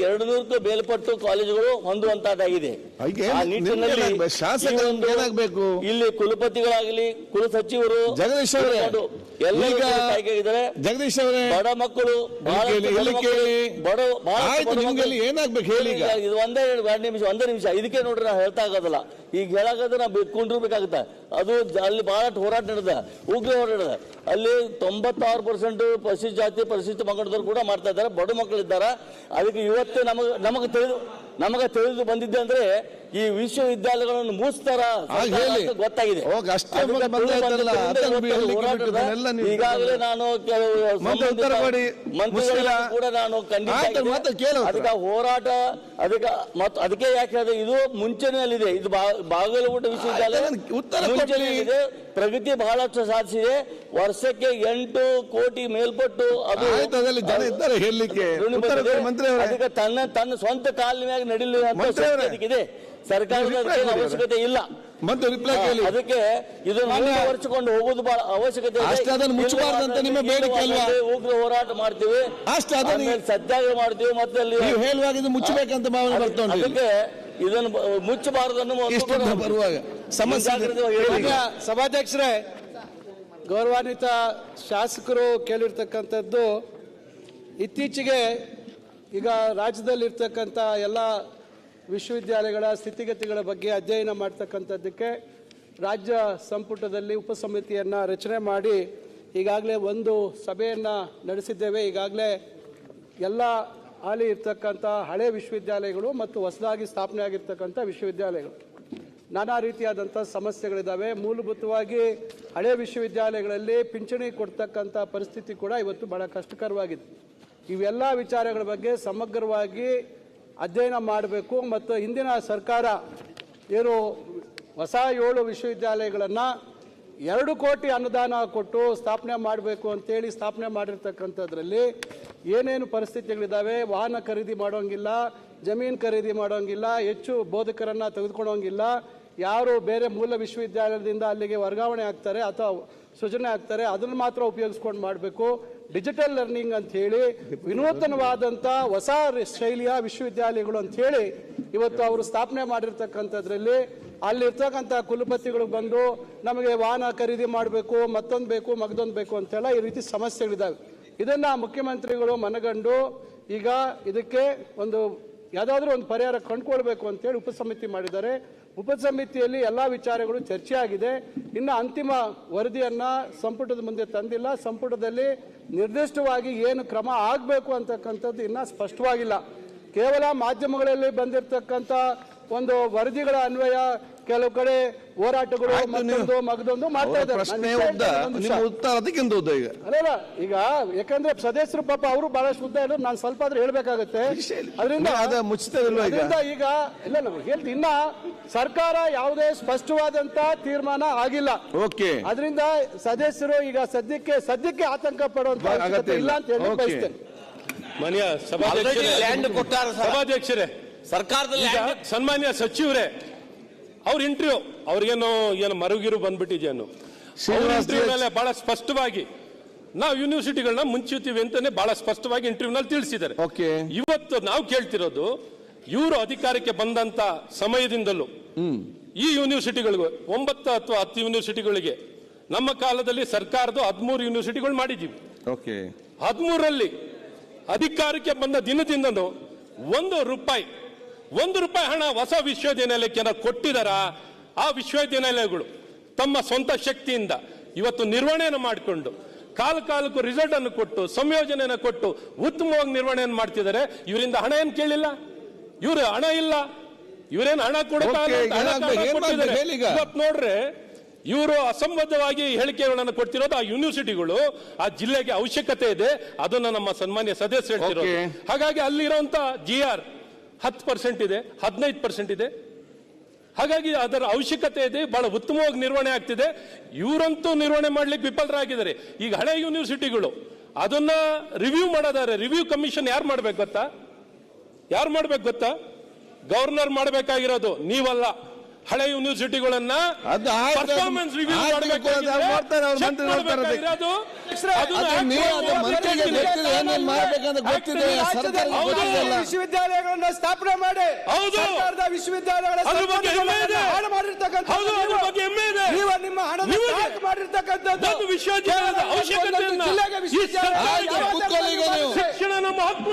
ಎರಡು ನೂರಕ್ಕೂ ಮೇಲ್ಪಟ್ಟು ಕಾಲೇಜುಗಳು ಹೊಂದುವಂತಹದ್ದಾಗಿದೆ ಆ ನಿಟ್ಟಿನಲ್ಲಿ ಏನಾಗ್ಬೇಕು? ಇಲ್ಲಿ ಕುಲಪತಿಗಳಾಗಲಿ ಕುಲ ಸಚಿವರು ಜಗದೀಶ್ ಅವರೇ, ಜಗದೀಶ್ ಅವರೇ ಬಡ ಮಕ್ಕಳು ಬಡ ನಿಮ್ಗೆ ಏನಾಗ್ಬೇಕು ಹೇಳಿ? ಇದು ಒಂದೇ ಎರಡು ನಿಮಿಷ ಒಂದೇ ನಿಮಿಷ. ಇದಕ್ಕೆ ನೋಡ್ರಿ ನಾವು ಹೇಳ್ತಾ ಆಗೋದಿಲ್ಲ ಈಗ ಹೇಳಾಗದ್ರೆ ನಾವು ಬಿಟ್ಕೊಂಡಿರ್ಬೇಕಾಗುತ್ತೆ ಅದು ಅಲ್ಲಿ ಬಹಳ ಹೋರಾಟ ನಡೆದ ಉಗ್ರ ಹೋರಾಟ ಅಲ್ಲಿ ತೊಂಬತ್ತಾರು ಪರ್ಸೆಂಟ್ ಪರಿಶಿಷ್ಟ ಜಾತಿ ಪರಿಶಿಷ್ಟ ಪಂಗಡದವ್ರು ಕೂಡ ಮಾಡ್ತಾ ಇದ್ದಾರೆ. ಬಡ ಮಕ್ಕಳಿದ್ದಾರೆ. ಅದಕ್ಕೆ ಇವತ್ತು ನಮಗೆ ನಮಗೆ ತಿಳಿದು ನಮಗೆ ತಿಳಿದು ಬಂದಿದ್ದೆ ಅಂದ್ರೆ ಈ ವಿಶ್ವವಿದ್ಯಾಲಯಗಳನ್ನು ಮೂಸ್ತಾರ ಗೊತ್ತಾಗಿದೆ. ಈಗಾಗಲೇ ನಾನು ಕೆಲವು ಕೊಡಿ. ಮಂತ್ರಿಗಳನ್ನು ಕೂಡ ನಾನು ಖಂಡಿತ ಇದೆ. ಅದಕ್ಕೆ ಹೋರಾಟ ಅದಕ್ಕೆ ಮತ್ತು ಅದಕ್ಕೆ ಯಾಕೆ ಹೇಳಿದೆ ಇದು ಮುಂಚೆನಲ್ಲಿದೆ. ಇದು ಬಾಗಲಕೋಟೆ ವಿಶ್ವವಿದ್ಯಾಲಯ. ಮುಂಚೆನಲ್ಲಿದೆ. ಪ್ರಗತಿ ಬಹಳಷ್ಟು ಸಾಧಿಸಿದೆ. ವರ್ಷಕ್ಕೆ ಎಂಟು ಕೋಟಿ ಮೇಲ್ಪಟ್ಟು ಅದು ಅದಕ್ಕೆ ತನ್ನ ತನ್ನ ಸ್ವಂತ ಕಾಲಿನ ಮ್ಯಾಗ ನಡೀಲಿ ಮಂತ್ರಿ ಅವರೇ. ಇದೆ ಸರ್ಕಾರದ ನೀವು ಅದಕ್ಕೇನು ಕೊಡಿ ಅವಶ್ಯಕತೆ ಇಲ್ಲ ಮತ್ತೆ ರಿಪ್ಲೈ ಕೇಳಿ ಅದಕ್ಕೆ ಇದನ್ನು ಹೊರಚಿಕೊಂಡು ಹೋಗೋದು ಬಹಳ ಅವಶ್ಯಕತೆ ಇದೆ. ಅಷ್ಟೇ ಅದನ್ನು ಮುಚ್ಚಬಾರ್ದಂತ ನಿಮ್ಮ ಬೇಡಿಕೆ ಅಲ್ವಾ? ಉಗ್ರ ಹೋರಾಟ ಮಾಡ್ತೀವಿ ಅಷ್ಟೇ ಅದನ್ನ- ಆಮೇಲೆ ಸತ್ಯಾಗ್ರಹ ಮಾಡ್ತೀವಿ ಮತ್ತೆ ಅಲ್ಲಿ ನೀವು ಹೇಳುವಾಗ ಇದು ಮುಚ್ಚಬೇಕಂತ ಭಾವನೆ ಬರ್ತಾ ಉಂಟು ಇಲ್ಲಿ. ಅದಕ್ಕೆ ಇದನ್ನು ಬ- ಮುಚ್ಚಬಾರದನ್ನು ಒಂದು ಇಷ್ಟು ಕೂಡ ಬರುವಾಗ ಸಮಸ್ಯೆ ಇದೆ. ಹೇಳಿ. ಮಾನ್ಯ ಸಭಾಧ್ಯಕ್ಷರೇ ಗೌರವಾನ್ವಿತ ಶಾಸಕರು ಕೇಳಿರ್ತಕ್ಕಂಥದ್ದು ಇತ್ತೀಚೆಗೆ ಈಗ ರಾಜ್ಯದಲ್ಲಿರ್ತಕ್ಕಂಥ ಎಲ್ಲ ವಿಶ್ವವಿದ್ಯಾಲಯಗಳ ಸ್ಥಿತಿಗತಿಗಳ ಬಗ್ಗೆ ಅಧ್ಯಯನ ಮಾಡ್ತಕ್ಕಂಥದ್ದಕ್ಕೆ ರಾಜ್ಯ ಸಂಪುಟದಲ್ಲಿ ಉಪಸಮಿತಿಯನ್ನು ರಚನೆ ಮಾಡಿ ಈಗಾಗಲೇ ಒಂದು ಸಭೆಯನ್ನು ನಡೆಸಿದ್ದೇವೆ. ಈಗಾಗಲೇ ಎಲ್ಲ ಹಾಲಿ ಇರ್ತಕ್ಕಂಥ ಹಳೆ ವಿಶ್ವವಿದ್ಯಾಲಯಗಳು ಮತ್ತು ಹೊಸದಾಗಿ ಸ್ಥಾಪನೆ ಆಗಿರ್ತಕ್ಕಂಥ ವಿಶ್ವವಿದ್ಯಾಲಯಗಳು. ನಾನಾ ರೀತಿಯಾದಂಥ ಸಮಸ್ಯೆಗಳಿದ್ದಾವೆ ಮೂಲಭೂತವಾಗಿ ಹಳೆ ವಿಶ್ವವಿದ್ಯಾಲಯಗಳಲ್ಲಿ ಪಿಂಚಣಿ ಕೊಡ್ತಕ್ಕಂಥ ಪರಿಸ್ಥಿತಿ ಕೂಡ ಇವತ್ತು ಬಹಳ ಕಷ್ಟಕರವಾಗಿದೆ. ಇವೆಲ್ಲ ವಿಚಾರಗಳ ಬಗ್ಗೆ ಸಮಗ್ರವಾಗಿ ಅಧ್ಯಯನ ಮಾಡಬೇಕು ಮತ್ತು ಹಿಂದಿನ ಸರ್ಕಾರ ಏನು ಹೊಸ ಏಳು ವಿಶ್ವವಿದ್ಯಾಲಯಗಳನ್ನು ಎರಡು ಕೋಟಿ ಅನುದಾನ ಕೊಟ್ಟು ಸ್ಥಾಪನೆ ಮಾಡಬೇಕು ಅಂತೇಳಿ ಸ್ಥಾಪನೆ ಮಾಡಿರ್ತಕ್ಕಂಥದ್ರಲ್ಲಿ ಏನೇನು ಪರಿಸ್ಥಿತಿಗಳಿದ್ದಾವೆ ವಾಹನ ಖರೀದಿ ಮಾಡೋಂಗಿಲ್ಲ, ಜಮೀನು ಖರೀದಿ ಮಾಡೋಂಗಿಲ್ಲ, ಹೆಚ್ಚು ಬೋಧಕರನ್ನು ತೆಗೆದುಕೊಳ್ಳೋಂಗಿಲ್ಲ. ಯಾರು ಬೇರೆ ಮೂಲ ವಿಶ್ವವಿದ್ಯಾಲಯದಿಂದ ಅಲ್ಲಿಗೆ ವರ್ಗಾವಣೆ ಆಗ್ತಾರೆ ಅಥವಾ ಸೃಜನೆ ಆಗ್ತಾರೆ, ಅದನ್ನು ಮಾತ್ರ ಉಪಯೋಗಿಸ್ಕೊಂಡು ಮಾಡಬೇಕು. ಡಿಜಿಟಲ್ ಲರ್ನಿಂಗ್ ಅಂತ ಹೇಳಿ ವಿನೂತನವಾದಂಥ ಹೊಸ ಶೈಲಿಯ ವಿಶ್ವವಿದ್ಯಾಲಯಗಳು ಅಂತ ಹೇಳಿ ಇವತ್ತು ಅವರು ಸ್ಥಾಪನೆ ಮಾಡಿರ್ತಕ್ಕಂಥದ್ರಲ್ಲಿ ಅಲ್ಲಿರ್ತಕ್ಕಂಥ ಕುಲಪತಿಗಳು ಬಂದು ನಮಗೆ ವಾಹನ ಖರೀದಿ ಮಾಡಬೇಕು, ಮತ್ತೊಂದು ಬೇಕು, ಮಗದೊಂದು ಬೇಕು ಅಂತೆಲ್ಲ ಈ ರೀತಿ ಸಮಸ್ಯೆಗಳಿದ್ದಾವೆ. ಇದನ್ನ ಮುಖ್ಯಮಂತ್ರಿಗಳು ಮನಗಂಡು ಈಗ ಇದಕ್ಕೆ ಒಂದು ಯಾವುದಾದ್ರೂ ಒಂದು ಪರಿಹಾರ ಕಂಡುಕೊಳ್ಬೇಕು ಅಂತೇಳಿ ಉಪಸಮಿತಿ ಮಾಡಿದ್ದಾರೆ. ಉಪಸಮಿತಿಯಲ್ಲಿ ಎಲ್ಲ ವಿಚಾರಗಳು ಚರ್ಚೆ ಆಗಿದೆ ಇನ್ನು ಅಂತಿಮ ವರದಿಯನ್ನು ಸಂಪುಟದ ಮುಂದೆ ತಂದಿಲ್ಲ. ಸಂಪುಟದಲ್ಲಿ ನಿರ್ದಿಷ್ಟವಾಗಿ ಏನು ಕ್ರಮ ಆಗಬೇಕು ಅಂತಕ್ಕಂಥದ್ದು ಇನ್ನೂ ಸ್ಪಷ್ಟವಾಗಿಲ್ಲ. ಕೇವಲ ಮಾಧ್ಯಮಗಳಲ್ಲಿ ಬಂದಿರತಕ್ಕಂಥ ಒಂದು ವರದಿಗಳ ಅನ್ವಯ ಕೆಲವು ಕಡೆ ಹೋರಾಟಗಳು ಮತ್ತೊಂದು ಮಗದೊಂದು ಮಾಡ್ತಾ ಇದ್ದಾರೆ. ಪ್ರಶ್ನೆ ನಾನು ಉದ್ದ ಹೇಳ್ತೇನೆ, ಒಂದು ನಿಮ್ಮ ಉತ್ತರ ಅದಕ್ಕಿಂತ ಉದ್ದ ಈಗ. ಈಗ ಯಾಕಂದ್ರೆ ಸದಸ್ಯರು ಪಾಪ ಅವರು ಬಹಳಷ್ಟು ಉದ್ದ ಇರೋದು ನಾನು ಸ್ವಲ್ಪ ಆದ್ರೂ ಹೇಳ್ಬೇಕಾಗತ್ತೆ. ಅದರಿಂದ ಈಗ? ಅದರಿಂದ ಈಗ ಇಲ್ಲ ನಾವು ಹೇಳ್ತಿ ಇನ್ನ ಸರ್ಕಾರ ಯಾವುದೇ ಸ್ಪಷ್ಟವಾದಂತ ತೀರ್ಮಾನ ಆಗಿಲ್ಲ. ಓಕೆ. ಅದರಿಂದ ಸದಸ್ಯರು ಈಗ ಸದ್ಯಕ್ಕೆ ಸದ್ಯಕ್ಕೆ ಆತಂಕ ಪಡುವಂತ ಅಗತ್ಯ ಇಲ್ಲ. ಅಂತ ಹೇಳಿ ಓಕೆ. ಬಯಸ್ತೇನೆ. ಮಾನ್ಯ ಸಭಾಧ್ಯಕ್ಷರೇ ಲ್ಯಾಂಡ್ ಕೊಟ್ಟಾರ ಸರ್. ಸಭಾಧ್ಯಕ್ಷರೇ ಸರ್ಕಾರದಲ್ಲಿ ಸನ್ಮಾನ್ಯ ಸಚಿವರೇ ಅವ್ರ ಇಂಟರ್ವ್ಯೂ ಅವ್ರಿಗೇನು ಏನು ಮರುಗಿರು ಬಂದ್ಬಿಟ್ಟಿದೆಯನ್ನು ಮೇಲೆ ಬಹಳ ಸ್ಪಷ್ಟವಾಗಿ ನಾವು ಯೂನಿವರ್ಸಿಟಿಗಳನ್ನ ಮುಂಚೂತೀವಿ ಅಂತಾನೆ ಬಹಳ ಸ್ಪಷ್ಟವಾಗಿ ಇಂಟರ್ವ್ಯೂನಲ್ಲಿ ತಿಳಿಸಿದ್ದಾರೆ. ಓಕೆ. ಇವತ್ತು ನಾವು ಕೇಳ್ತಿರೋದು ಇವರು ಅಧಿಕಾರಕ್ಕೆ ಬಂದಂತ ಸಮಯದಿಂದಲೂ ಈ ಯೂನಿವರ್ಸಿಟಿಗಳಿಗೂ ಒಂಬತ್ತು ಅಥವಾ ಹತ್ತು ಯೂನಿವರ್ಸಿಟಿಗಳಿಗೆ ನಮ್ಮ ಕಾಲದಲ್ಲಿ ಸರ್ಕಾರದ ಹದಿಮೂರು ಯೂನಿವರ್ಸಿಟಿಗಳು ಮಾಡಿದ್ದೀವಿ. ಓಕೆ. ಹದಿಮೂರರಲ್ಲಿ ಅಧಿಕಾರಕ್ಕೆ ಬಂದ ದಿನದಿಂದನೂ ಒಂದು ರೂಪಾಯಿ ಒಂದು ರೂಪಾಯಿ ಹಣ ಹೊಸ ವಿಶ್ವವಿದ್ಯಾನಿಲಯಕ್ಕೆ ಏನಾದ್ರು ಕೊಟ್ಟಿದಾರಾ? ಆ ವಿಶ್ವವಿದ್ಯಾನಿಲಯಗಳು ತಮ್ಮ ಸ್ವಂತ ಶಕ್ತಿಯಿಂದ ಇವತ್ತು ನಿರ್ವಹಣೆಯನ್ನು ಮಾಡಿಕೊಂಡು ಕಾಲ ಕಾಲಕ್ಕೂ ರಿಸಲ್ಟ್ ಅನ್ನು ಕೊಟ್ಟು ಸಂಯೋಜನೆಯನ್ನು ಕೊಟ್ಟು ಉತ್ತಮವಾಗಿ ನಿರ್ವಹಣೆಯನ್ನು ಮಾಡ್ತಿದ್ದಾರೆ. ಇವರಿಂದ ಹಣ ಏನು ಕೇಳಿಲ್ಲ? ಇವರು ಹಣ ಇಲ್ಲ. ಇವರೇನು ಹಣ ಈಗ? ಇವತ್ತು ನೋಡ್ರೆ ಇವರು ಅಸಂಬದ್ಧವಾಗಿ ಹೇಳಿಕೆಗಳನ್ನು ಕೊಡ್ತಿರೋದು ಆ ಯೂನಿವರ್ಸಿಟಿಗಳು ಆ ಜಿಲ್ಲೆಗೆ ಅವಶ್ಯಕತೆ ಇದೆ. ಅದನ್ನ ನಮ್ಮ ಸನ್ಮಾನ್ಯ ಸದಸ್ಯ ಹೇಳ್ತಿರೋದು. ಹಾಗಾಗಿ ಅಲ್ಲಿರುವಂತ ಜಿ ಆರ್ ಹತ್ತು ಪರ್ಸೆಂಟ್ ಇದೆ, ಹದಿನೈದು ಪರ್ಸೆಂಟ್ ಇದೆ. ಹಾಗಾಗಿ ಅದರ ಅವಶ್ಯಕತೆ ಇದೆ, ಬಹಳ ಉತ್ತಮವಾಗಿ ನಿರ್ವಹಣೆ ಆಗ್ತಿದೆ. ಇವರಂತೂ ನಿರ್ವಹಣೆ ಮಾಡ್ಲಿಕ್ಕೆ ವಿಫಲರಾಗಿದ್ದಾರೆ. ಈಗ ಹಳೆ ಯೂನಿವರ್ಸಿಟಿಗಳು ಅದನ್ನ ರಿವ್ಯೂ ಮಾಡೋದಾರೆ ರಿವ್ಯೂ ಕಮಿಷನ್ ಯಾರು ಮಾಡ್ಬೇಕು ಗೊತ್ತಾ? ಯಾರು ಮಾಡ್ಬೇಕು ಗೊತ್ತಾ? ಗವರ್ನರ್ ಮಾಡಬೇಕಾಗಿರೋದು, ನೀವಲ್ಲ. ಹಳೆ ಯೂನಿವರ್ಸಿಟಿಗಳನ್ನ ಪರ್ಫಾರ್ಮೆನ್ಸ್ ರಿವ್ಯೂ ವಿಶ್ವವಿದ್ಯಾಲಯಗಳನ್ನ ಸ್ಥಾಪನೆ ಮಾಡಿ. ಹೌದು. ಸರ್ಕಾರದ ವಿಶ್ವವಿದ್ಯಾಲಯಗಳ ಹಾಳು ಮಾಡಿರ್ತಕ್ಕಂಥ ನೀವು. ನಿಮ್ಮ ಮಾಡಿರ್ತಕ್ಕಂಥದ್ದು. ವಿಶ್ವವಿದ್ಯಾಲಯದ ಅವಶ್ಯಕತೆಯನ್ನ. ಶಿಕ್ಷಣ ನಮ್ಮ ಹಕ್ಕು.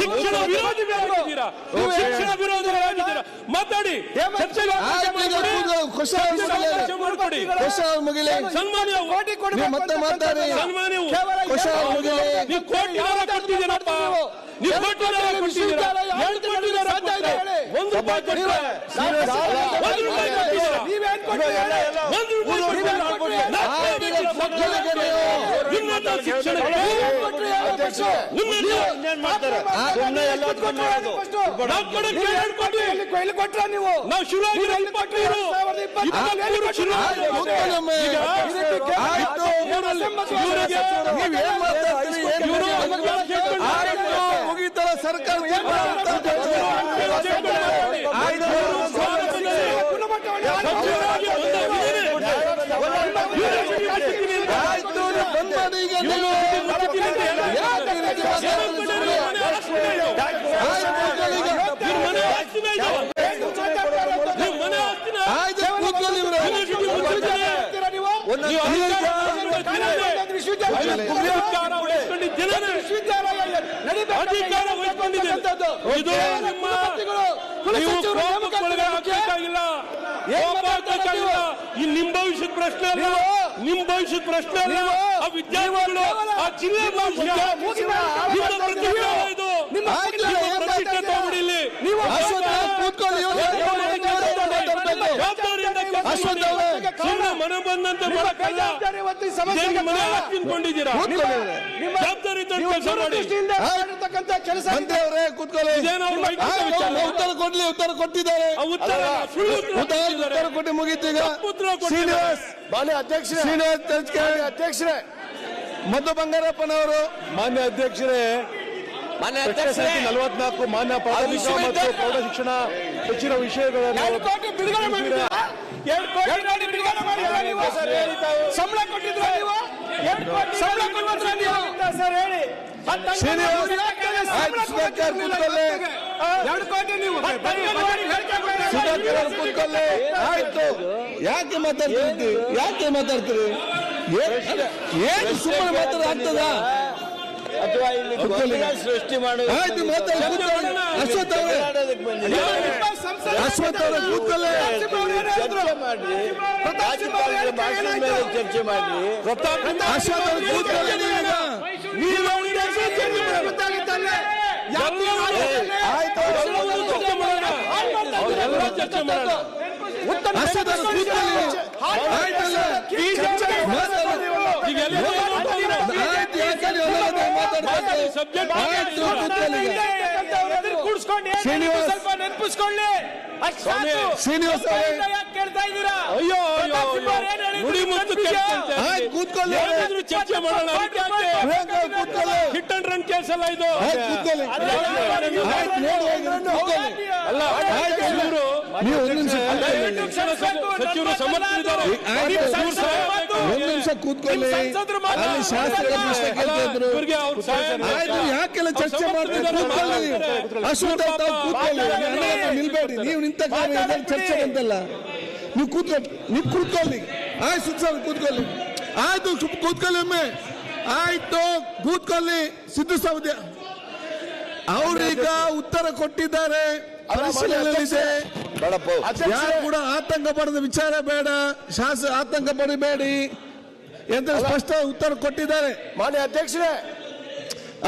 ಶಿಕ್ಷಣ ಶಿಕ್ಷಣ ಮಾತಾಡಿ. ಅವ್ರು ಮುಗಿಲಿ. ಸನ್ಮಾನ್ಯ ಕೋಟಿ ಕೊಡಿ ಮತ್ತೆ ಮಾತಾಡಿ. ಅವ್ರು ಮುಗಿಲಿ. ನೀವು. ಕೋಟಿ ದಾರ ಕೊಟ್ಟಿದ್ದೀರಪ್ಪ? ನೀವು? ಕೋಟಿ ದಾರ ಕೊಟ್ಟಿದ್ದೀರಾ? ಎರಡು ಕೋಟಿ ದಾರ ಕೊಟ್ರೆ ಒಂದು ರೂಪಾಯಿ ಕೊಟ್ರೆ ಒಂದು ರೂಪಾಯಿ ಕೊಡ್ತೀರಾ ನೀವೇನ್ ಹೇಳಿ? ಒಂದು ರೂಪಾಯಿ ಕೊಟ್ಟಿದ್ದೀರಾ? ಕೊಟ್ರಿ. ನಾವು ನೀವು ನಾವು ಶುರು ಮುಗೀತಲ್ಲ ಸರ್ಕಾರ ತೀರ್ಮಾನ ಅಂತ ಹೇಳ್ತಾರೆ. ಅಧಿಕಾರ ಇದು ನಿಮ್ಮ ನೀವು ಈ ನಿಮ್ ಭವಿಷ್ಯದ ಪ್ರಶ್ನೆ ಅಲ್ಲ. ನಿಮ್ ಭವಿಷ್ಯದ ಪ್ರಶ್ನೆ ಅಲ್ಲ. ಆ ವಿದ್ಯಾರ್ಥಿಗಳು ಆ ಜಿಲ್ಲೆ ಭವಿಷ್ಯ. ನಿಮ್ಮ ಇದು. ನಿಮ್ಮ ಪ್ರತಿಷ್ಠೆ? ತಗೊಂಡಿಲ್ಲಿ ಅಶ್ವತ್ಥ ಆಯ್ತು, ವಿಚಾರ? ಉತ್ತರ ಕೊಡ್ಲಿ ಉತ್ತರ ಕೊಟ್ಟಿದ್ದಾರೆ. ಉತ್ತರ ಕೊಟ್ಟು ಮುಗೀತೀಗ. ಶ್ರೀನಿವಾಸ್. ಮಾನ್ಯ ಅಧ್ಯಕ್ಷರೇ. ಶ್ರೀನಿವಾಸ್ ಅಧ್ಯಕ್ಷರೇ. ಮಧು ಬಂಗಾರಪ್ಪನವರು. ಮಾನ್ಯ ಅಧ್ಯಕ್ಷರೇ ನಲವತ್ನಾಲ್ಕು ಮಾನ್ಯ ಪ್ರಾಥಮಿಕ ಮತ್ತು ಪ್ರೌಢ ಶಿಕ್ಷಣ ಹೆಚ್ಚಿನ ವಿಷಯಗಳನ್ನು? ಸಂಬಳ ಕೊಟ್ಟಿದ್ರ ನೀವು? ಸಂಬಳ ಕೊಟ್ಟಿದ್ರ ನೀವು? ಸರ್ ಹೇಳಿ. ಎರಡು ಕೋಟಿ ನೀವು? ಕೂತ್ಕೊಳ್ಳಿ. ಆಯ್ತು. ಯಾಕೆ ಮಾತಾಡ್ತೀರಿ ಯಾಕೆ ಮಾತಾಡ್ತೀರಿ ಏನ್- ಏನು ಸುಮ್ಮನೆ ಮಾತಾಡ ಆಗ್ತದ? ಅಥವಾ ಇಲ್ಲಿ ಗೊಂದಲ ಸೃಷ್ಟಿ ಮಾಡುವ ಆಯ್ತು ಮಾತಾಡಿ ಅಶ್ವಥ್ ಅವರೇ. ಅಶ್ವಥ್ ಅವರೇ ಕೂತ್ಕೊಳ್ಳಿ. ಚರ್ಚೆ ಮಾಡಿ. ರಾಜ್ಯಪಾಲರ ಭಾಷಣ ಮೇಲೆ ಚರ್ಚೆ ಮಾಡ್ರಿ ಅಶ್ವಥ್ ಅವ್ರು ಕೂತ್ಕೊಳ್ಳಿ ನೀವೀಗ ನೀವು ಮಾಡಿ. ಆಯ್ತು ಎಲ್ಲ ಚರ್ಚೆ ಮಾಡೋಣ. ಸ್ವಲ್ಪ ನೆನಪಿಸ್ಕೊಳ್ಳಿ. ಶ್ರೀನಿವಾಸ್ ಕೇಳ್ತಾ ಇದ್ದೀರಾ ಅಯ್ಯೋ ನುಡಿ ಮುತ್ತು ಕೂತ್ಕೊಳ್ಳಿ ಏನಾದ್ರೂ ಚರ್ಚೆ ಮಾಡೋಣ ಹಿಟ್ ಅಂಡ್ ರನ್ ಇದು ಕೂತ್ಕೊಳ್ಳಿ ಅಲ್ಲ ಆಯ್ತು. ಇವರು ನೀವು ಒಂದು ನಿಮಿಷ ಸಚಿವರು. ಒಂದು ನಿಮಿಷ ಕೂತ್ಕೊಳ್ಳಿ. ಅಲ್ಲಿ ಶಾಸ್ತ್ರದ ಪ್ರಶ್ನೆ ಆಯ್ತು ಯಾಕೆಲ್ಲ ಚರ್ಚೆ ಕೂತ್ಕೊಳ್ಳಿ ತಾವು ನಿಲ್ಬೇಡಿ. ನೀವು ನಿಂತ ಕಾರಣ ಇದ್ರಲ್ಲಿ ಚರ್ಚೆ ಬಂತಲ್ಲ. ನೀವು ಕೂತ್ಕೊಳ್ಳಿ ನೀವು ಕೂತ್ಕೊಳ್ಳಿ. ಆಯ್ತು ಸುತ್ತ ಕೂತ್ಕೊಳ್ಳಿ. ಆಯ್ತು ಕೂತ್ಕೊಳ್ಳಿ ಒಮ್ಮೆ. ಆಯ್ತು ಕೂತ್ಕೊಳ್ಳಿ. ಸಿದ್ದು ಸೌದ್ಯ ಅವ್ರೀಗ ಉತ್ತರ ಕೊಟ್ಟಿದ್ದಾರೆ. ಪರಿಶೀಲನೆಯಲ್ಲಿದೆ. ಯಾರು ಕೂಡ ಆತಂಕ ಪಡೆದ ವಿಚಾರ ಬೇಡ. ಶಾಸ ಆತಂಕ ಪಡಬೇಡಿ ಎಂತ ಸ್ಪಷ್ಟ ಉತ್ತರ ಕೊಟ್ಟಿದ್ದಾರೆ. ಮಾನ್ಯ ಅಧ್ಯಕ್ಷರೇ.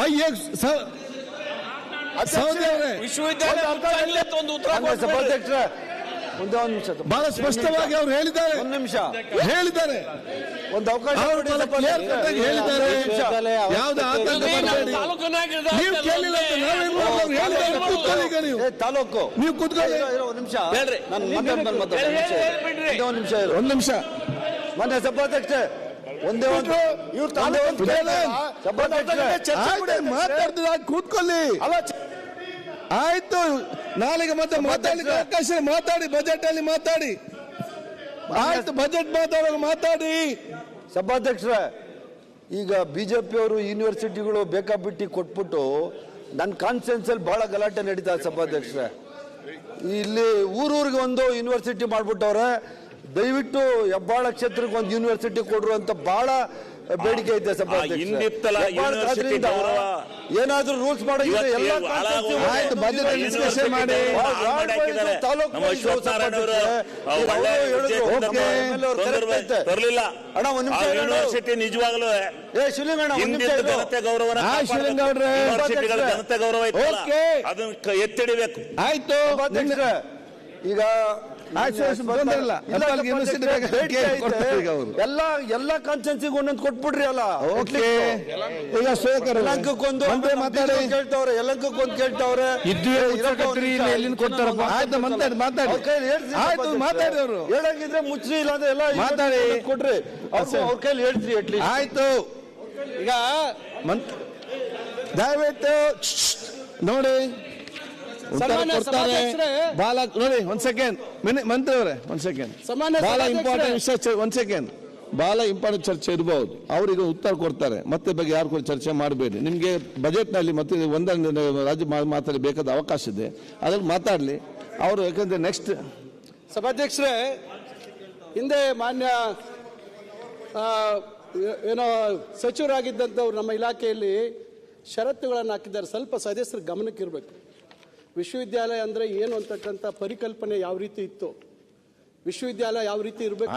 ಅಯ್ಯ ಸ- ಸೌದಿ ಅವರೇ. ವಿಶ್ವವಿದ್ಯಾಲಯ ಒಂದು ಒಂದೇ ಒಂದು ನಿಮಿಷ ಬಹಳ ಸ್ಪಷ್ಟವಾಗಿ ಅವ್ರು ಹೇಳಿದ್ದಾರೆ. ಒಂದು ನಿಮಿಷ. ಹೇಳಿದ್ದಾರೆ. ಒಂದು ಅವಕಾಶ ಹೇಳಿದ್ದಾರೆ. ಯಾವ್ದು ಆತಂಕ ನೀವು ಕೇಳಿಲ್ಲ ನಾವೇನ್ ಮಾಡೋದು ಹೇಳಿದ್ದಾರೆ. ಕೂತ್ಕೊಳ್ಳಿ ನೀವು. ತಾಲೂಕು. ನೀವು ಕೂತ್ಕೊಳ್ಳಿ. ಒಂದು ನಿಮಿಷ. ಹೇಳ್ರಿ. ನಾನು ಮಾತಾಡ್- ಒಂದು ನಿಮಿಷ ಒಂದೇ ಒಂದು ನಿಮಿಷ. ಒಂದ್ ಸಭಾಧ್ಯಕ್ಷೆ ಒಂದೇ ಒಂದು ಇವ್ರು ತಾಲೂಕು ಸಭಾಧ್ಯಕ್ಷರೇ ಆಯ್ತು, ಮಾತಾಡ್ತಿದ್ರೆ ಕೂತ್ಕೊಳ್ಳಿ. ಆಯ್ತು. ನಾಳೆಗೆ ಮತ್ತೆ ಮಾತಾಡಲಿಕ್ಕೆ ಅವಕಾಶ ಮಾತಾಡಿ ಬಜೆಟ್ ಅಲ್ಲಿ ಮಾತಾಡಿ. ಆಯ್ತು ಬಜೆಟ್ ಮಾತಾಡುವಾಗ ಮಾತಾಡಿ. ಸಭಾಧ್ಯಕ್ಷ ಈಗ ಬಿಜೆಪಿ ಅವರು ಯೂನಿವರ್ಸಿಟಿಗಳು ಬೇಕಾಬಿಟ್ಟಿ ಕೊಟ್ಬಿಟ್ಟು ನನ್ನ ಕಾನ್ಫಿಡೆನ್ಸ್ ಅಲ್ಲಿ ಬಹಳ ಗಲಾಟೆ ನಡೀತಾ ಸಭಾಧ್ಯಕ್ಷರೇ. ಇಲ್ಲಿ ಊರೂರಿಗೆ ಒಂದು ಯೂನಿವರ್ಸಿಟಿ ಮಾಡ್ಬಿಟ್ಟವ್ರೆ ದಯವಿಟ್ಟು ಹೆಬ್ಬಾಳ ಕ್ಷೇತ್ರಕ್ಕೆ ಒಂದು ಯೂನಿವರ್ಸಿಟಿ ಕೊಡ್ರು ಅಂತ ಬಹಳ ಬೇಡಿಕೆ ಇದೆ ಯೂನಿವರ್ಸಿಟಿ ಗೌರವ. ಏನಾದ್ರೂ ರೂಲ್ಸ್ ಮಾಡಿ. ತರಲಿಲ್ಲ ಅಣ್ಣ, ಒಂದ್ ನಿಮಿಷ. ಯೂನಿವರ್ಸಿಟಿ ನಿಜವಾಗ್ಲೂ. ಶಿವಲಿಂಗೌಡ್ರೆ. ಯೂನಿವರ್ಸಿಟಿಗಳ ಗೌರವ. ಅದನ್ನ ಎತ್ತಿಡಿಬೇಕು ಆಯ್ತು ಈಗ ಎಲ್ಲ ಎಲ್ಲ ಕಾನ್ಸ್ಟೆನ್ಸಿಗೆ ಒಂದೊಂದು ಕೊಟ್ಬಿಡ್ರಿ ಅಲ್ಲ. ಓಕೆ. ಈಗ ಮಾತಾಡಿ. ಕೇಳ್ತಾವ್ರೆ ಎಲ್ಲಂಕಕ್ಕೊಂದು ಕೇಳ್ತಾವ್ರೆ. ಇದ್ವಿ ಏ, ಉತ್ತರ ಇರಪ್ಪ, ಕೊಟ್ರಿ, ಒಂದ್ ನಿಮಿಷ. ಎಲ್ಲಿಂದ ಕೊಡ್ತಾರಪ್ಪ? ಆಯ್ತು, ಮಾತಾಡಿ, ಮಾತಾಡಿ. ಅವ್ರ ಕೈಲಿ ಹೇಳ್ರಿ ಆಯ್ತು, ಸಭಾಧ್ಯಕ್ಷರೇ. ಮಾತಾಡಿ ಹೇಳಂಗಿದ್ರೆ ಮುಚ್ಚ್ರಿ ಇಲ್ಲ ಅಂದ್ರೆ ಎಲ್ಲ ಮಾತಾಡಿ. ಕೊಟ್ರಿ ಕೊಡ್ರಿ ಅವ್ರು ಕೈಲಿ ಹೇಳ್ತೀರಿ ಅಟ್ಲೀಸ್ಟ್ ಆಯ್ತು. ಈಗ ಮಂತ್ ದಯವಿಟ್ಟು ನೋಡಿ. ಕೊಡ್ತಾರೆ. ಬಹಳ ನೋಡಿ ಒಂದ್ ಸೆಕೆಂಡ್ ಮಂತ್ರಿ ಅವರೇ ಒಂದ್ ಸೆಕೆಂಡ್ ಬಹಳ ಇಂಪಾರ್ಟೆಂಟ್ ವಿಷಯ ಒಂದ್ ಸೆಕೆಂಡ್ ಬಹಳ ಇಂಪಾರ್ಟೆಂಟ್ ಚರ್ಚೆ ಇರಬಹುದು ಅವರಿಗೆ ಉತ್ತರ ಕೊಡ್ತಾರೆ. ಮತ್ತೆ ಬಗ್ಗೆ ಯಾರು ಕೂಡ ಚರ್ಚೆ ಮಾಡಬೇಡಿ. ನಿಮಗೆ ಬಜೆಟ್ನಲ್ಲಿ ಮತ್ತೆ ಒಂದೊಂದು ರಾಜ್ಯ ಮಾ- ಮಾತಾಡಿ ಬೇಕಾದ ಅವಕಾಶ ಇದೆ. ಅದ್ರಲ್ಲಿ ಮಾತಾಡಲಿ. ಅವರು ಯಾಕಂದ್ರೆ ನೆಕ್ಸ್ಟ್ ಸಭಾಧ್ಯಕ್ಷರೇ ಹಿಂದೆ ಮಾನ್ಯ ಆ, ಏನೋ ಸಚಿವರಾಗಿದ್ದಂಥವ್ರು ನಮ್ಮ ಇಲಾಖೆಯಲ್ಲಿ ಷರತ್ತುಗಳನ್ನು ಹಾಕಿದ್ದಾರೆ. ಸ್ವಲ್ಪ ಸದಸ್ಯರ ಗಮನಕ್ಕಿರಬೇಕು ವಿಶ್ವವಿದ್ಯಾಲಯ ಅಂದ್ರೆ ಏನು ಅಂತಕ್ಕಂಥ ಪರಿಕಲ್ಪನೆ ಯಾವ ರೀತಿ ಇತ್ತು ವಿಶ್ವವಿದ್ಯಾಲಯ ಯಾವ ರೀತಿ ಇರಬೇಕು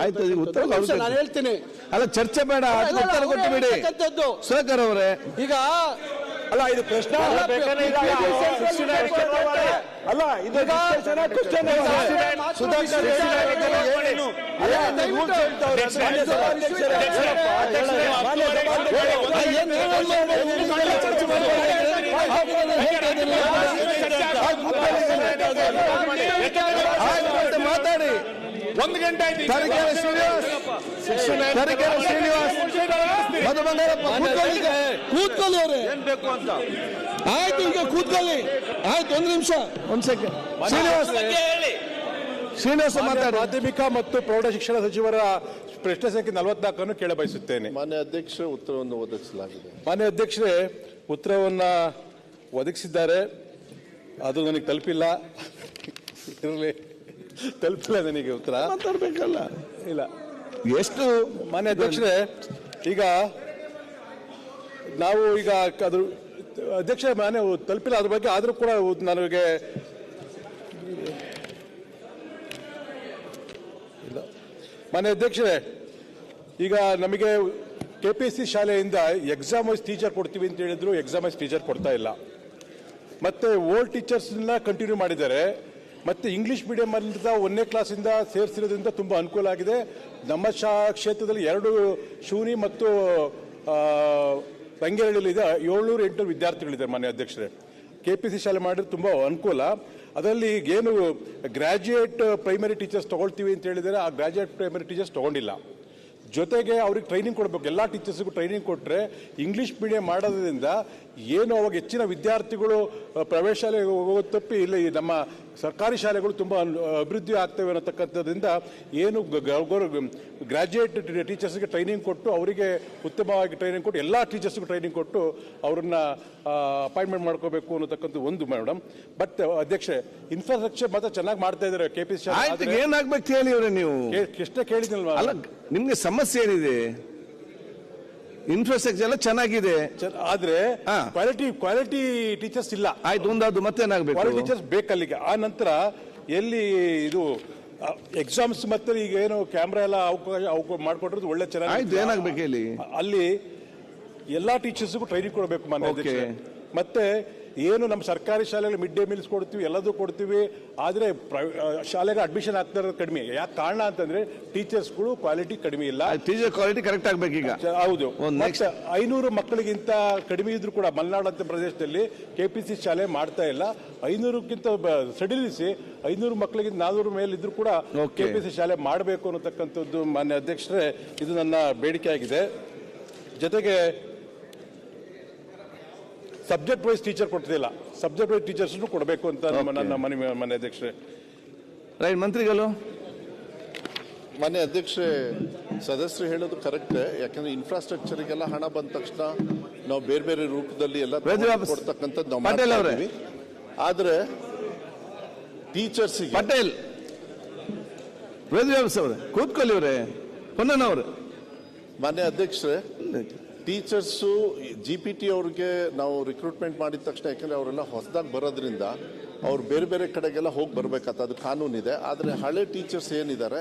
ನಾನು ಹೇಳ್ತೀನಿ ಅಲ್ಲ ಚರ್ಚೆ ಬೇಡ ಸರ್ಕಾರ ಅವ್ರೇ ಬಿಡಿ ಹೇಳ್ತಕ್ಕಂಥದ್ದು. ಅವರೇ ಈಗ ಅಲ್ಲ ಇದು ಪ್ರಶ್ನೆ ಅಲ್ಲ, ಇದು ಸುಧಾಕರ್ ಮಾತಾಡಿ ಒಂದು ಗಂಟೆ ಆಯ್ತು. ತರೀಕೆರೆ ಶ್ರೀನಿವಾಸ್ ತರೀಕೆರೆ ಶ್ರೀನಿವಾಸ್ ಮಧು ಬಂಗಾರಪ್ಪ ಕೂತ್ಕೊಳ್ಳಿ. ಕೂತ್ಕೊಳ್ಳಿ ಅವರೇ ಏನ್ ಬೇಕು ಅಂತ ಆಯ್ತು ಈಗ ಕೂತ್ಕೊಳ್ಳಿ ಆಯ್ತು ಒಂದು ನಿಮಿಷ ಒಂದ್ ಸೆಕೆಂಡ್ ಶ್ರೀನಿವಾಸ್ ಶ್ರೀನಿವಾಸ ಮಾತಾಡಿ ಮಾಧ್ಯಮಿಕ ಮತ್ತು ಪ್ರೌಢ ಶಿಕ್ಷಣ ಸಚಿವರ ಪ್ರಶ್ನೆ ಸಂಖ್ಯೆ ನಲವತ್ನಾಲ್ಕನ್ನು ಕೇಳಬಯಸುತ್ತೇನೆ ಮಾನ್ಯ ಅಧ್ಯಕ್ಷರ ಉತ್ತರವನ್ನು ಒದಗಿಸಲಾಗಿದೆ ಮಾನ್ಯ ಅಧ್ಯಕ್ಷರೇ ಉತ್ತರವನ್ನ ಒದಗಿಸಿದ್ದಾರೆ. ಅದು ನನಗೆ ತಲುಪಿಲ್ಲ. ಇರಲಿ. ತಲುಪಿಲ್ಲ ನನಗೆ ಉತ್ತರ. ಮಾತಾಡ್ಬೇಕಲ್ಲ. ಇಲ್ಲ. ಎಷ್ಟು? ಮಾನ್ಯ ಅಧ್ಯಕ್ಷರೇ ಈಗ ನಾವು ಈಗ ಅದು ಅಧ್ಯಕ್ಷ ಮಾನ್ಯ ತಲುಪಿಲ್ಲ. ಅದ್ರ ಬಗ್ಗೆ ಆದರೂ ಕೂಡ ನನಗೆ ಇಲ್ಲ. ಮಾನ್ಯ ಅಧ್ಯಕ್ಷರೇ ಈಗ ನಮಗೆ ಕೆ ಪಿ ಎಸ್ ಸಿ ಶಾಲೆಯಿಂದ ಎಕ್ಸಾಮ್ ವೈಸ್ ಟೀಚರ್ ಕೊಡ್ತೀವಿ ಅಂತ ಹೇಳಿದ್ರು ಎಕ್ಸಾಮ್ ವೈಸ್ ಟೀಚರ್ ಕೊಡ್ತಾ ಇಲ್ಲ. ಮತ್ತೆ ಓಲ್ಡ್ ಟೀಚರ್ಸ್ನ ಕಂಟಿನ್ಯೂ ಮಾಡಿದ್ದಾರೆ. ಮತ್ತೆ ಇಂಗ್ಲಿಷ್ ಅಂತ ಒಂದನೇ ಕ್ಲಾಸಿಂದ ಸೇರಿಸಿರೋದ್ರಿಂದ ತುಂಬ ಅನುಕೂಲ ಆಗಿದೆ. ನಮ್ಮ ಶಾ ಕ್ಷೇತ್ರದಲ್ಲಿ ಎರಡು ಶೂನಿ ಮತ್ತು ರಂಗೇರಳ್ಳಿಯಲ್ಲಿ ಇದೆ ಏಳ್ನೂರು ಎಂಟುನೂರು ವಿದ್ಯಾರ್ಥಿಗಳಿದ್ದಾರೆ ಮಾನ್ಯ ಅಧ್ಯಕ್ಷರೇ. ಕೆ ಪಿ ಸಿ ಶಾಲೆ ಮಾಡಿದ್ರೆ ತುಂಬ ಅನುಕೂಲ. ಅದರಲ್ಲಿ ಏನು ಗ್ರಾಜ್ಯುಯೇಟ್ ಪ್ರೈಮರಿ ಟೀಚರ್ಸ್ ತಗೊಳ್ತೀವಿ ಅಂತ ಹೇಳಿದರೆ ಆ ಗ್ರಾಜ್ಯುಯೇಟ್ ಪ್ರೈಮರಿ ಟೀಚರ್ಸ್ ತಗೊಂಡಿಲ್ಲ. ಜೊತೆಗೆ ಅವ್ರಿಗೆ ಟ್ರೈನಿಂಗ್ ಕೊಡಬೇಕು. ಎಲ್ಲ ಟೀಚರ್ಸ್ಗೂ ಟ್ರೈನಿಂಗ್ ಕೊಟ್ಟರೆ ಇಂಗ್ಲೀಷ್ ಮೀಡಿಯಂ ಮಾಡೋದ್ರಿಂದ ಏನು ಅವಾಗ ಹೆಚ್ಚಿನ ವಿದ್ಯಾರ್ಥಿಗಳು ಪ್ರವೇಶಾಲಯ ಹೋಗೋದು ತಪ್ಪಿ, ಇಲ್ಲಿ ನಮ್ಮ ಸರ್ಕಾರಿ ಶಾಲೆಗಳು ತುಂಬ ಅಭಿವೃದ್ಧಿ ಆಗ್ತವೆ ಅನ್ನತಕ್ಕಂಥದ್ರಿಂದ ಏನು ಗ್ರಾಜ್ಯುಯೇಟ್ ಟೀಚರ್ಸ್ಗೆ ಟ್ರೈನಿಂಗ್ ಕೊಟ್ಟು ಅವರಿಗೆ ಉತ್ತಮವಾಗಿ ಟ್ರೈನಿಂಗ್ ಕೊಟ್ಟು ಎಲ್ಲ ಟೀಚರ್ಸ್ಗೂ ಟ್ರೈನಿಂಗ್ ಕೊಟ್ಟು ಅವರನ್ನು ಅಪಾಯಿಂಟ್ಮೆಂಟ್ ಮಾಡ್ಕೋಬೇಕು ಅನ್ನತಕ್ಕಂಥ ಒಂದು ಮೇಡಮ್ ಬಟ್ ಅಧ್ಯಕ್ಷೆ ಇನ್ಫ್ರಾಸ್ಟ್ರಕ್ಚರ್ ಮಾತ್ರ ಚೆನ್ನಾಗಿ ಮಾಡ್ತಾ ಇದ್ದಾರೆ ಕೆ ಪಿ ಸಿ ಏನಾಗಬೇಕು ಅವರೇ ನೀವು? ಎಷ್ಟೇ ಕೇಳಿದ್ನಲ್ವಾ? ಅಲ್ಲ ನಿಮ್ಗೆ ಸಮಸ್ಯೆ ಏನಿದೆ? ಇನ್ಫ್ರಾಸ್ಟ್ರಕ್ಚರ್ ಎಲ್ಲ ಚೆನ್ನಾಗಿದೆ ಆದ್ರೆ ಹಾ. ಕ್ವಾಲಿಟಿ ಕ್ವಾಲಿಟಿ ಟೀಚರ್ಸ್ ಇಲ್ಲ ಆಯ್ತು ಒಂದಾದ್ರು ಕ್ವಾಲಿಟಿ ಮತ್ತೇನಾಗ್ಬೇಕು ಟೀಚರ್ಸ್ ಬೇಕಲ್ಲಿಗೆ ಆ ನಂತರ ಎಲ್ಲಿ ಇದು ಎಕ್ಸಾಮ್ಸ್ ಮತ್ತೆ ಈಗ ಏನು ಕ್ಯಾಮ್ರಾ ಎಲ್ಲ ಅವಕಾಶ ಅವಕಾಶ ಮಾಡ್ಕೊಟ್ರದ್ದು ಒಳ್ಳೆ ಚೆನ್ನಾಗಿ ಆಯ್ತು ಏನಾಗ್ಬೇಕು ಹೇಳಿ ಅಲ್ಲಿ ಎಲ್ಲಾ ಟೀಚರ್ಸ್ಗೂ ಟ್ರೈನಿಂಗ್ ಕೊಡಬೇಕು ಮಾನ್ಯ Okay. ಅಧ್ಯಕ್ಷರೇ. ಮತ್ತೆ ಏನು ನಮ್ಮ ಸರ್ಕಾರಿ ಶಾಲೆಗಳು ಮಿಡ್ ಡೇ ಮೀಲ್ಸ್ ಕೊಡ್ತೀವಿ ಎಲ್ಲದೂ ಕೊಡ್ತೀವಿ. ಆದರೆ ಶಾಲೆಗೆ ಅಡ್ಮಿಷನ್ ಆಗ್ತಾ ಇರೋದು ಕಡಿಮೆ. ಯಾಕೆ ಕಾರಣ ಅಂತಂದ್ರೆ ಟೀಚರ್ಸ್ಗಳು ಕ್ವಾಲಿಟಿ ಕಡಿಮೆ ಇಲ್ಲ. ಟೀಚರ್ ಕ್ವಾಲಿಟಿ ಕರೆಕ್ಟ್ ಆಗ್ಬೇಕೀಗ ಈಗ. ಹೌದು. ಐನೂರು ಮಕ್ಕಳಿಗಿಂತ ಕಡಿಮೆ ಇದ್ರು ಕೂಡ ಮಲೆನಾಡು ಅಂತ ಪ್ರದೇಶದಲ್ಲಿ ಕೆ ಪಿ ಸಿ ಶಾಲೆ ಮಾಡ್ತಾ ಇಲ್ಲ. ಐನೂರಕ್ಕಿಂತ ಸಡಿಲಿಸಿ ಐನೂರು ಮಕ್ಕಳಿಗಿಂತ ನಾನೂರು ಮೇಲಿದ್ರು ಕೂಡ ಕೆ ಪಿ ಸಿ ಶಾಲೆ ಮಾಡಬೇಕು ಅನ್ನತಕ್ಕಂಥದ್ದು ಮಾನ್ಯ ಅಧ್ಯಕ್ಷರೇ ಇದು ನನ್ನ ಬೇಡಿಕೆ ಆಗಿದೆ. ಜೊತೆಗೆ ಸಬ್ಜೆಕ್ಟ್ ವೈಸ್ ಟೀಚರ್ ಕೊಡ್ತಿಲ್ಲ. ಸಬ್ಜೆಕ್ಟ್ ವೈಸ್ ಟೀಚರ್ಸ್ ಕೊಡಬೇಕು ಅಂತ ನಮ್ಮ- ನನ್ನ ಮನೆ ಮನೆ ಅಧ್ಯಕ್ಷರೇ. ರೈಟ್ ಮಂತ್ರಿಗಳು? ಮನೆ ಅಧ್ಯಕ್ಷರೇ ಸದಸ್ಯರು ಹೇಳೋದು ಕರೆಕ್ಟ್ ಯಾಕಂದ್ರೆ ಇನ್ಫ್ರಾಸ್ಟ್ರಕ್ಚರ್ಗೆಲ್ಲ ಹಣ ಬಂದ ತಕ್ಷಣ ನಾವು ಬೇರೆ ಬೇರೆ ರೂಪದಲ್ಲಿ ಎಲ್ಲ. ಕೊಡ್ತಕ್ಕಂಥದ್ದು ನಾವು ಪಟೇಲ್ ಮಾಡ್ತಾ ಅವರೇ. ಇದ್ದೀವಿ. ಆದ್ರೆ ಟೀಚರ್ಸಿಗೆ ಪಟೇಲ್. ವೇದವ್ಯಾಸ ಅವರೇ. ಕೂತ್ಕೊಳ್ಳಿ ಅವರೇ. ಪುನನ್ ಅವರು ಮಾನ್ಯ ಅಧ್ಯಕ್ಷರೇ ಟೀಚರ್ಸು ಜಿ ಪಿ ಟಿ ಅವ್ರಿಗೆ ನಾವು ರಿಕ್ರೂಟ್ಮೆಂಟ್ ಮಾಡಿದ ತಕ್ಷಣ, ಯಾಕಂದ್ರೆ ಅವರೆಲ್ಲ ಹೊಸದಾಗಿ ಬರೋದ್ರಿಂದ ಅವ್ರು ಬೇರೆ ಬೇರೆ ಕಡೆಗೆಲ್ಲ ಹೋಗಿ ಬರ್ಬೇಕಂತ ಅದು ಕಾನೂನಿದೆ ಆದರೆ ಹಳೆ ಟೀಚರ್ಸ್ ಏನಿದ್ದಾರೆ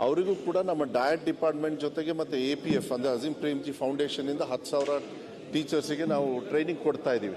ಅವರಿಗೂ ಕೂಡ ನಮ್ಮ ಡಯಟ್ ಡಿಪಾರ್ಟ್ಮೆಂಟ್ ಜೊತೆಗೆ ಮತ್ತು ಎ ಪಿ ಎಫ್ ಅಂದರೆ ಅಜೀಂ ಪ್ರೇಮ್ಜಿ ಫೌಂಡೇಶನಿಂದ ಹತ್ತು ಸಾವಿರ ಟೀಚರ್ಸಿಗೆ ನಾವು ಟ್ರೈನಿಂಗ್ ಕೊಡ್ತಾ ಇದ್ದೀವಿ